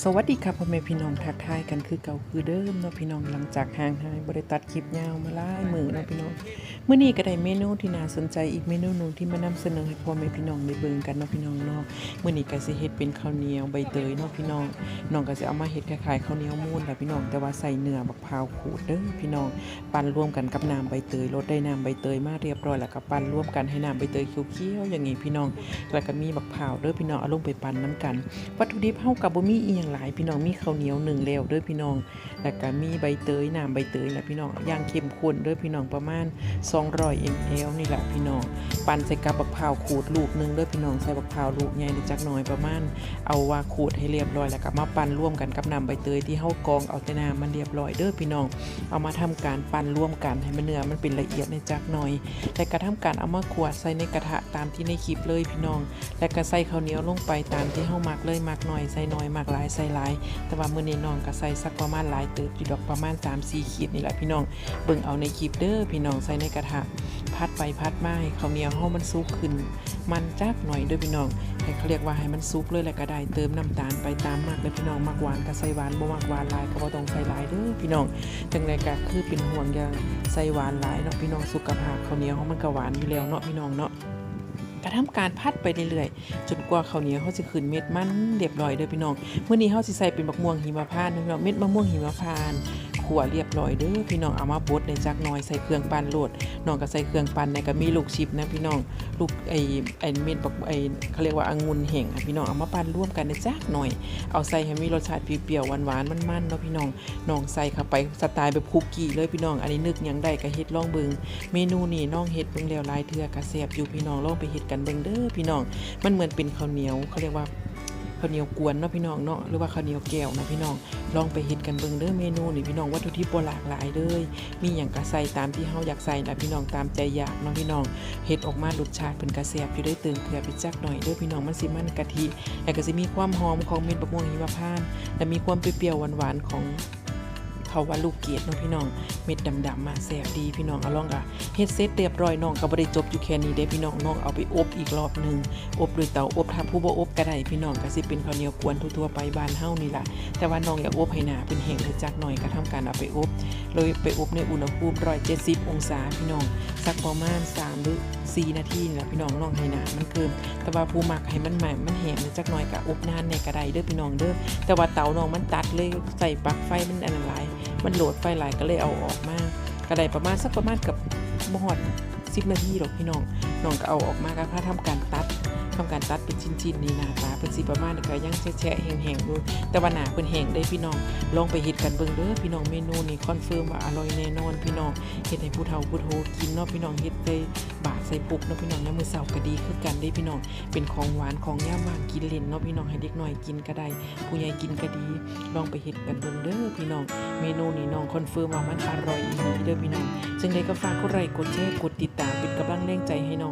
สวัสดีครับพ่อแม่พี่น้องทักทายกันคือเก่าคือเดิมเนาะพี่น้องหลังจากห่างหายบริตัดคลิปยาวมาหลายมือเนาะพี่น้องเมื่อนี้ก็ได้เมนูที่น่าสนใจอีกเมนูหนึ่งที่มานำเสนอให้พ่อแม่พี่น้องได้เบิ่งกันเนาะพี่น้องเนาะเมื่อนี้ก็สิเฮ็ดเป็นข้าวเหนียวใบเตยเนาะพี่น้องน้องก็สิเอามาเฮ็ดคล้ายๆข้าวเหนียวมูนแหละพี่น้องแต่ว่าใส่เนื้อบักพร้าวขูดเด้อพี่น้องปั่นรวมกันกับน้ำใบเตยรสได้น้ำใบเตยมาเรียบร้อยแล้วก็ปั่นรวมกันให้น้ำใบเตยเขียวๆอย่างงี้พี่น้องแล้วก็มีบักพร้าวเด้อพี่น้องเอาลงไปปั่นน้ำกัน วัตถุดิบเฮากับบ่มีอีหยงหลายพี่น้องมีข้าวเหนียวหนึ่งแล้วด้อพี่น้อง แล้วก็มีใบเตยน้ำใบเตยแหละพี่น้องย่างเข้มข้นด้อพี่น้องประมาณ 200 ml นี่แหละพี่น้อง ปั่นใส่กับบักพร้าวขูดลูกหนึงด้อพี่น้องใส่บักพร้าวลูกใหญ่นิดจักหน่อยประมาณ เอาว่าขูดให้เรียบร้อยแล้วก็มาปั่นร่วมกันกับน้ำใบเตยที่เฮากองเอาแต่น้ำมันเรียบร้อยเด้อพี่น้อง เอามาทำการปั่นร่วมกันให้มันเนื้อมันเป็นละเอียดในจักหน่อยแล้วก็ทำการเอามาขวดใส่ในกระทะตามที่ในคลิปเลยพี่น้อง แล้วก็ใส่ข้าวเหนียวลงไปตามที่เฮามักเลยมักหน่อยใส่น้อยมักหลายใส่หลาย แต่ว่ามื้อนี้น้องก็ใส่สักประมาณหลายเติบอยู่ดอกประมาณ 3-4 ขีดนี่แหละพี่น้องเบิ่งเอาในคลิปเด้อพี่น้องใส่ในกระทะพัดไปพัดมาให้ข้าวเหนียวเฮามันสุกขึ้น มันจักหน่อยเด้อพี่น้องให้เขาเรียกว่าให้มันสุกเลยแล้วก็ได้เติมน้ำตาลไปตามมักเด้อพี่น้องมักหวานก็ใส่หวานบ่มักหวานหลายก็บ่ต้องใส่หลายเด้อพี่น้องจังไดก็คือเป็นห่วงอย่างใส่หวานหลายเนาะพี่น้องสุขภาพข้าวเหนียวเฮามันก็หวานอยู่แล้วเนาะพี่น้องเนาะ กระทำการพัดไปเรื่อยๆ จนกว่าข้าวเหนียวเขาจะขึ้นเม็ดมันเรียบร้อยเด้อพี่น้องเมื่อนี้เขาสิใส่เป็นมะม่วงหิมพานต์นะพี่น้องเม็ดมะม่วงหิมพานต์ ขั่วเรียบร้อยเด้อพี่น้องเอามาบดในจักน่อยใส่เครื่องปั่นโหลดน้องก็ใส่เครื่องปั่นในก็มีลูกชิปนะพี่น้องลูกไอ้ไอ้เม็ดบักไอ้เขาเรียกว่าองุ่นแห้งอะพี่น้องเอามาปั่นร่วมกันในจักหน่อย เอาใส่ให้มีรสชาติเปรี้ยวหวานๆมันๆเนาะพี่น้องน้องใส่เข้าไปสไตล์แบบคุกกี้เลยพี่น้องอันนี้นึกยังได้ก็เฮ็ดลองเบิ่งเมนูนี้น้องเฮ็ดเบิ่งแล้วหลายเทื่อกระแซ่บอยู่พี่น้องลองไปเฮ็ดกันเบิ่งเด้อพี่น้องมันเหมือนเป็นข้าวเหนียวเขาเรียกว่าข้าวเหนียวกวนเนาะพี่น้องเนาะหรือว่าข้าวเหนียวแก้วนะพี่น้อง ลองไปเห็ดกันเบิ่งเด้อเมนูนี่พี่น้องวัตถุดิบบ่หลากหลายเลย มีอย่างก็ใส่ตามที่เฮาอยากใส่นะพี่น้องตามใจอยากเนาะพี่น้องเห็ดออกมารสชาติเป็นกระแซ่บอยู่ได้เติมเกลือไปจักหน่อยเด้อพี่น้องมันสิมันกะทิแต่ก็สิมีความหอมของเม็ดมะม่วงหิมพานต์และมีความเปรี้ยวๆหวานๆของ เขาว่าลูกเกดเนาะพี่น้อง เม็ดดำๆมาแสบดีพี่น้องเอาลองกะเฮ็ดเสร็จเรียบร้อยน้องก็บ่ได้จบอยู่แค่นี้เด้พี่น้องน้องเอาไปอบอีกรอบหนึ่งอบด้วยเตาอบทำผู้บ่อบก็ได้พี่น้องก็สิเป็นข้าวเหนียวกวนทั่วๆไปบ้านเฮานี่ล่ะแต่ว่าน้องอยากอบให้หนาเป็นแห้งจักหน่อยก็ทำการเอาไปอบเลยไปอบในอุณหภูมิ170 องศาพี่น้องสักประมาณ3หรือ4นาทีนี่ล่ะพี่น้องน้องให้หนามันเกินแต่ว่าผู้มักให้มันใหม่มันแห้งจักหน่อยก็อบนานในก็ได้เด้อพี่น้องเด้อแต่ว่าเตาน้องมันตัดเลยใส่ปลั๊กไฟมันอันนั้นหลาย มันโหลดไฟหลายก็เลยเอาออกมาก็ได้ประมาณสักประมาณกับมอดสิบนาทีหรอกพี่น้องน้องก็เอาออกมาก็พาทำการตัด ทำการตัดเป็นชิ้นๆนี่น้าตาเป็นสิประมาณนี้ก็ยังแฉะแห้งๆอยู่แต่ว่าหนาเพิ่นแห้งได้พี่น้องลองไปเฮ็ดกันเบิ่งเด้อพี่น้องเมนูนี้คอนเฟิร์มว่าอร่อยแน่นอนพี่น้องเฮ็ดให้ผู้เฒ่าผู้โทกินเนาะพี่น้องเฮ็ดไปบาดใส่ปุกเนาะพี่น้องยามมื้อเช้าก็ดีคือกันได้พี่น้องเป็นของหวานของยามว่างกินเล่นเนาะพี่น้องให้เด็กน้อยกินก็ได้ผู้ใหญ่กินก็ดีลองไปเฮ็ดกันเบิ่งเด้อพี่น้องเมนูนี้น้องคอนเฟิร์มว่ามันอร่อยอีหลีเด้อพี่น้องจึงได้ก็ฝากกดไลค์กดแชร์กดติดตามเป็นกำลังแรงใจให้น้อง